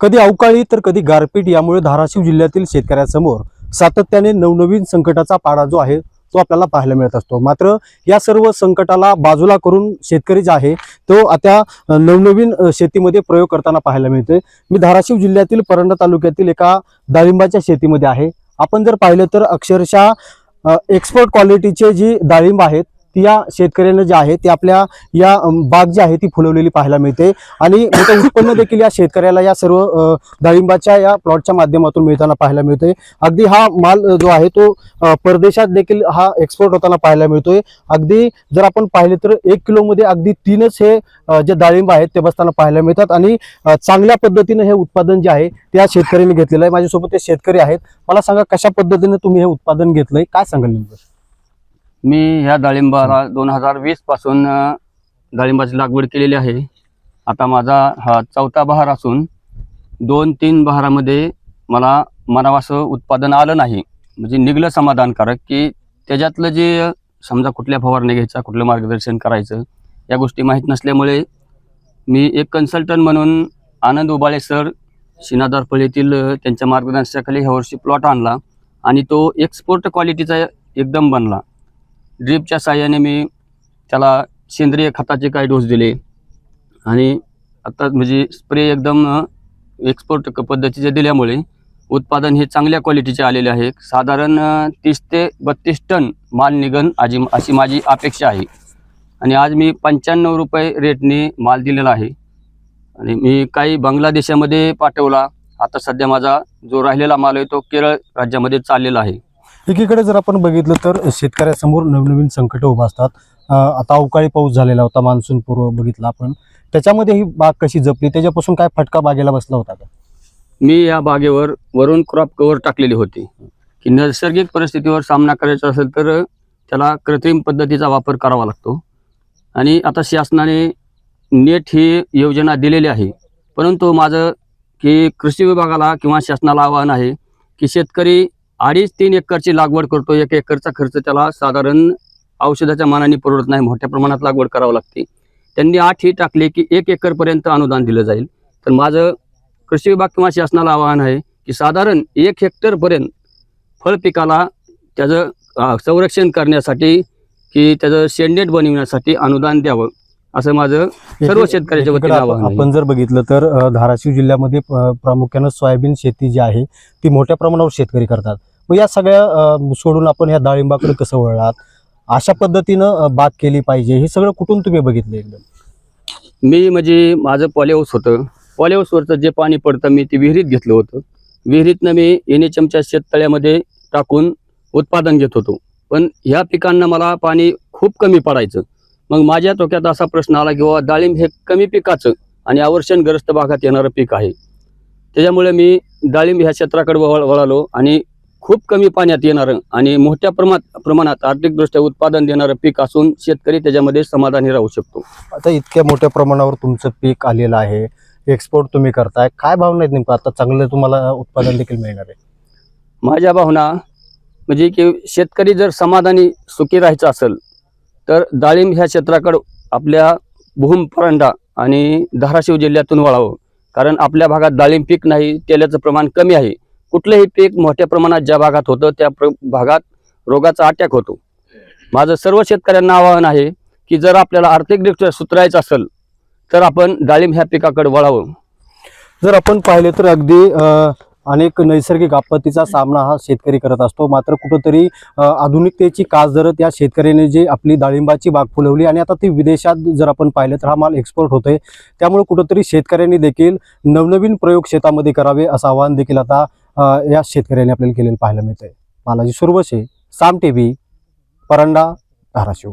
कधी अवकाळी तर कधी गारपीट यामुळे धाराशिव जिल्ह्यातील शेतकऱ्यांसमोर सातत्याने नवनवीन संकटाचा पाडा जो आहे तो आपल्याला पाहायला मिळत असतो. मात्र या सर्व संकटाला बाजूला करून शेतकरी जो आहे तो आता नवनवीन शेतीमध्ये प्रयोग करताना पाहायला मिळतोय. मी धाराशिव जिल्ह्यातील परंडा तालुक्यातील एका डाळिंबाच्या शेतीमध्ये आहे. आपण जर पाहिलं तर अक्षरशः एक्सपोर्ट क्वालिटीचे जी डाळिंब आहेत ती या शेतकऱ्यांना जे आहे ते आपल्या या बाग जी आहे ती फुलवलेली पाहायला मिळते. आणि मोठं उत्पन्न देखील या शेतकऱ्याला या सर्व डाळिंबाच्या या प्लॉटच्या माध्यमातून मिळताना पाहायला मिळतोय. अगदी हा माल जो आहे तो परदेशात देखील हा एक्सपोर्ट होताना पाहायला मिळतोय. अगदी जर आपण पाहिले तर एक किलोमध्ये अगदी तीनच हे जे डाळिंब आहेत ते बसताना पाहायला मिळतात. आणि चांगल्या पद्धतीने हे उत्पादन जे आहे ते या शेतकऱ्यांनी घेतलेलं आहे. माझ्यासोबत ते शेतकरी आहेत. मला सांगा कशा पद्धतीने तुम्ही हे उत्पादन घेतलंय? काय सांगाल नेमकं? मी ह्या डाळिंबाला दोन हजार वीसपासून डाळिंबाची लागवड केलेली आहे. आता माझा हा चौथा बहार असून दोन तीन बहारामध्ये मला मनावासं उत्पादन आलं नाही. म्हणजे निघलं समाधानकारक की त्याच्यातलं जे समजा कुठल्या फवारणी घ्यायचा कुठलं मार्गदर्शन करायचं या गोष्टी माहीत नसल्यामुळे मी एक कन्सल्टंट म्हणून आनंद उबाळे सर शिनादार येथील त्यांच्या मार्गदर्शनाखाली ह्यावर्षी प्लॉट आणला आणि तो एक्सपोर्ट क्वालिटीचा एकदम बनला. ड्रीपच्या साह्याने मी त्याला सेंद्रिय खताचे काही डोस दिले. आणि आता म्हणजे स्प्रे एकदम एक्सपोर्ट पद्धतीचे दिल्यामुळे उत्पादन हे चांगल्या क्वालिटीचे आलेले आहे. साधारण तीस ते बत्तीस टन माल निघन आजी अशी माझी अपेक्षा आहे. आणि आज मी पंच्याण्णव रुपये रेटने माल दिलेला आहे. आणि मी काही बांगलादेशामध्ये पाठवला. आता सध्या माझा जो राहिलेला माल आहे तो केरळ राज्यामध्ये चाललेला आहे. एकीकडे जर आपण बघितलं तर शेतकऱ्यासमोर नवनवीन संकट उभा असतात. आता अवकाळी पाऊस झालेला होता मान्सून पूर्व बघितला आपण. त्याच्यामध्ये ही बाग कशी जपली? त्याच्यापासून काय फटका बागेला बसला होता का? मी या बागेवर वरून क्रॉप कव्हर टाकलेली होती. की नैसर्गिक परिस्थितीवर सामना करायचा असेल तर त्याला कृत्रिम पद्धतीचा वापर करावा लागतो. आणि आता शासनाने नेट ही योजना दिलेली आहे. परंतु माझं की कृषी विभागाला किंवा शासनाला आव्हान आहे की शेतकरी अडीच तीन एकरची लागवड करतो. एक एकरचा खर्च त्याला साधारण औषधाच्या मानाने परवडत नाही. मोठ्या प्रमाणात लागवड करावं लागते. त्यांनी आठ ही टाकले की एक एकरपर्यंत अनुदान दिलं जाईल. तर माझं कृषी विभाग किंवा शासनाला आवाहन आहे की साधारण एक हेक्टरपर्यंत फळ पिकाला त्याचं संरक्षण करण्यासाठी की त्याचं शेंडेट बनविण्यासाठी अनुदान द्यावं. असं माझं सर्व शेतकऱ्याच्या वतीने आवाहन आपण आहे. आपण जर बघितलं तर अ, धाराशिव जिल्ह्यामध्ये प्रामुख्यानं सोयाबीन शेती जी आहे ती मोठ्या प्रमाणावर शेतकरी करतात. मग या सगळ्या अ, सोडून आपण ह्या डाळिंबाकडे कसं वळलात? अशा पद्धतीनं अ, बाग केली पाहिजे. हे सगळं कुठून तुम्ही बघितलं एकदम? मी म्हणजे माझं पॉलिहाऊस होतं. पॉलिहाऊसवरचं जे पाणी पडतं मी ते विहिरीत घेतलं होतं. विहिरीतनं मी एन चमच्या शेततळ्यामध्ये टाकून उत्पादन घेत होतो. पण ह्या पिकांना मला पाणी खूप कमी पडायचं. मग माझ्या डोक्यात असा प्रश्न आला की बाबा डाळिंब हे कमी पिकाचं आणि आवर्षणग्रस्त भागात येणारं पीक आहे. त्याच्यामुळे मी डाळिंब ह्या क्षेत्राकडे वळ वळालो आणि खूप कमी पाण्यात येणारं आणि मोठ्या प्रमाणात प्रमाणात आर्थिकदृष्ट्या उत्पादन देणारं पीक असून शेतकरी त्याच्यामध्ये समाधानी राहू शकतो. आता इतक्या मोठ्या प्रमाणावर तुमचं पीक आलेलं आहे एक्सपोर्ट तुम्ही करताय काय भावना आहेत नेमकं? आता चांगलं तुम्हाला उत्पादन देखील मिळणार आहे. माझ्या भावना म्हणजे की शेतकरी जर समाधानी सुखी राहायचं असेल तर डाळिंब ह्या क्षेत्राकडं आपल्या भूम परांडा आणि धाराशिव जिल्ह्यातून वळावं. कारण आपल्या भागात डाळिंब पीक नाही तेलाचं प्रमाण कमी आहे. कुठलंही पीक मोठ्या प्रमाणात ज्या भागात होतं त्या प्र भागात रोगाचा अटॅक होतो. माझं सर्व शेतकऱ्यांना आवाहन आहे की जर आपल्याला आर्थिकदृष्ट्या सुधारायचं असेल तर आपण डाळिंब ह्या पिकाकडे वळावं. जर आपण पाहिले तर अगदी अनेक नैसर्गिक आपत्तीचा सामना हा शेतकरी करत असतो. मात्र कुठंतरी आधुनिकतेची कास धरत या शेतकऱ्याने जी आपली डाळिंबाची बाग फुलवली आणि आता ती विदेशात जर आपण पाहिलं तर हा माल एक्सपोर्ट होतोय. त्यामुळे कुठंतरी शेतकऱ्यांनी देखील नवनवीन प्रयोग शेतामध्ये करावे असं आवाहन देखील आता या शेतकऱ्यांनी आपल्याला केलेलं पाहायला मिळतंय. Balaji Suravashe Saam T V Paranda Dharashiv.